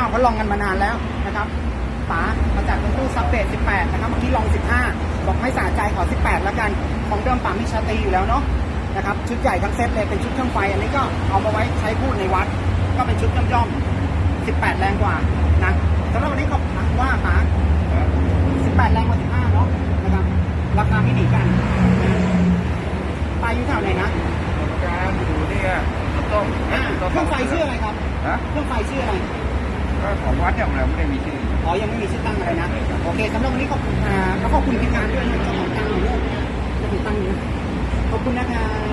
าวเขาลองกันมานานแล้วนะครับป๋ามาจากเป็นตู้ซับเบส18 นะครับเมื่อกี้ลอง 15 บอกไม่สะใจขอ 18 แล้วกันของเดิมป๋ามีชาตรีอยู่แล้วเนาะนะครับชุดใหญ่ทั้งเซตเลยเป็นชุดเครื่องไฟอันนี้ก็เอามาไว้ใช้พูดในวัด ก็เป็นชุดย่อมๆ18 แรงกว่านะสำหรับวันนี้ขอบคุณว่าป๋า18 แรงกว่า 15 เนาะนะครับราคาไม่หนีกันปลายอยู่แถวไหนนะการอยู่เนี่ยต้องอ่าเครื่องไฟชื่ออะไรครับฮะเครื่องไฟชื่ออะไร ก็ของวัดอย่างเราไม่ได้มีชื่ออ๋อยังไม่มีชื่อตั้งอะไรนะ โอเคสำหรับวันนี้ขอบคุณค่ะแล้วขอบคุณทีมงานด้วยนะเจ้าของตั้งเลยเจ้าของตั้งนี้ขอบคุณนะคะ